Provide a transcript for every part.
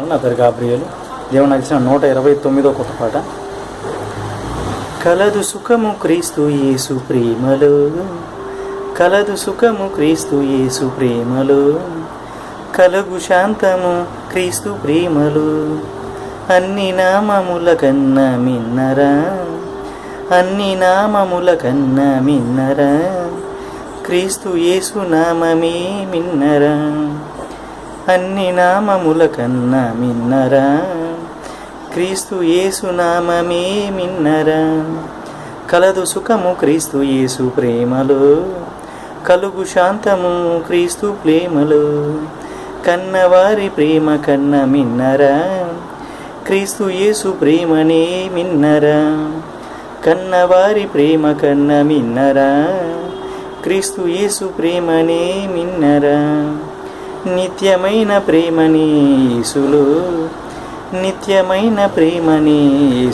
నా పేరు గాబ్రియలు. దేవుడు నాకు ఇచ్చిన నూట ఇరవై తొమ్మిదో కొత్త పాట. కలదు సుఖము క్రీస్తు యేసు ప్రేమలో. కలదు సుఖము క్రీస్తు యేసు ప్రేమలో. కలుగు శాంతము క్రీస్తు ప్రేమలు. అన్ని నామముల కన్నా మిన్నరా. అన్ని నామముల కన్నా మిన్నరా. క్రీస్తు యేసు నామమే మిన్నరా. అన్ని నామముల కన్నా మిన్నరా. క్రీస్తు యేసు నామమే మిన్నరా. కలదు సుఖము క్రీస్తు యేసు ప్రేమలో. కలుగు శాంతము క్రీస్తు ప్రేమలో. కన్నవారి ప్రేమ కన్న మిన్నరా. క్రీస్తు యేసు ప్రేమనే మిన్నరా. కన్నవారి ప్రేమ కన్న మిన్నరా. క్రీస్తు యేసు ప్రేమనే మిన్నరా. నిత్యమైన ప్రేమని నిత్యమైన ప్రేమని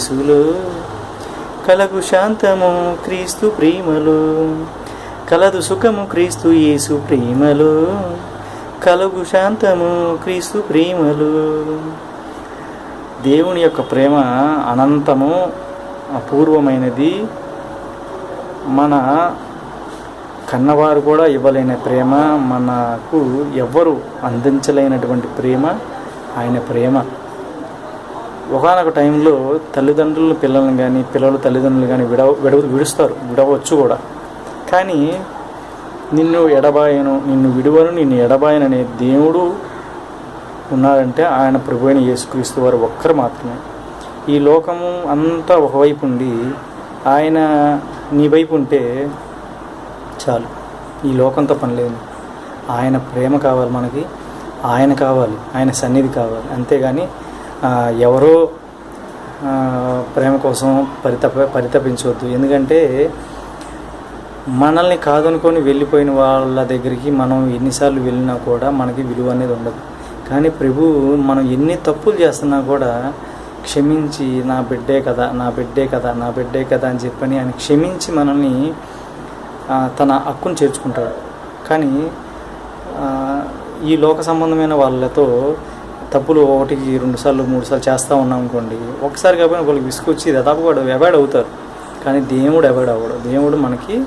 కలగు శాంతము క్రీస్తు ప్రేమలు. కలదు సుఖము క్రీస్తు యేసు ప్రేమలు. కలుగు శాంతము క్రీస్తు ప్రేమలు. దేవుని యొక్క ప్రేమ అనంతము అపూర్వమైనది. మన కన్నవారు కూడా ఇవ్వలేని ప్రేమ మనకు ఎవ్వరు అందించలేనటువంటి ప్రేమ ఆయన ప్రేమ. ఒకనొక టైంలో తల్లిదండ్రులు పిల్లల్ని కానీ పిల్లలు తల్లిదండ్రులు కానీ విడవ విడవ విడుస్తారు విడవచ్చు కూడా. కానీ నిన్ను ఎడబాయను నిన్ను విడువను నిన్ను ఎడబాయను అనే దేవుడు ఉన్నారంటే ఆయన ప్రభు అయిన యేసుక్రీస్తు వారు ఒక్కరు మాత్రమే. ఈ లోకము అంతా ఒకవైపు ఉండి ఆయన నీ వైపు ఉంటే చాలు. ఈ లోకంతో పని లేదు. ఆయన ప్రేమ కావాలి మనకి ఆయన కావాలి ఆయన సన్నిధి కావాలి. అంతేగాని ఎవరో ప్రేమ కోసం పరితప పరితపించవద్దు ఎందుకంటే మనల్ని కాదనుకొని వెళ్ళిపోయిన వాళ్ళ దగ్గరికి మనం ఎన్నిసార్లు వెళ్ళినా కూడా మనకి విలువ అనేది ఉండదు. కానీ ప్రభు మనం ఎన్ని తప్పులు చేస్తున్నా కూడా క్షమించి నా బిడ్డే కదా నా బిడ్డే కదా నా బిడ్డే కదా అని చెప్పని ఆయన క్షమించి మనల్ని తన హక్కును చేర్చుకుంటాడు. కానీ ఈ లోక సంబంధమైన వాళ్ళతో తప్పులు ఒకటికి రెండుసార్లు మూడుసార్లు చేస్తూ ఉన్నాం అనుకోండి ఒకసారి కాకపోయినా వాళ్ళకి విసుకొచ్చి దాదాపు కూడా అవాయిడ్ అవుతారు. కానీ దేవుడు అవాయిడ్ అవ్వడు. దేవుడు మనకి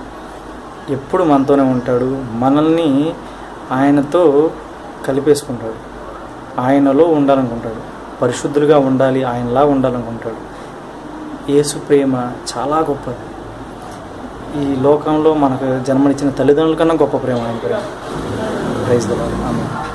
ఎప్పుడు మనతోనే ఉంటాడు. మనల్ని ఆయనతో కలిపేసుకుంటాడు. ఆయనలో ఉండాలనుకుంటాడు. పరిశుద్ధులుగా ఉండాలి ఆయనలా ఉండాలనుకుంటాడు. యేసు ప్రేమ చాలా గొప్పది. ఈ లోకంలో మనకు జన్మనిచ్చిన తల్లిదండ్రుల కన్నా గొప్ప ప్రేమ ఆయన ప్రేమ ప్రైజ్ ద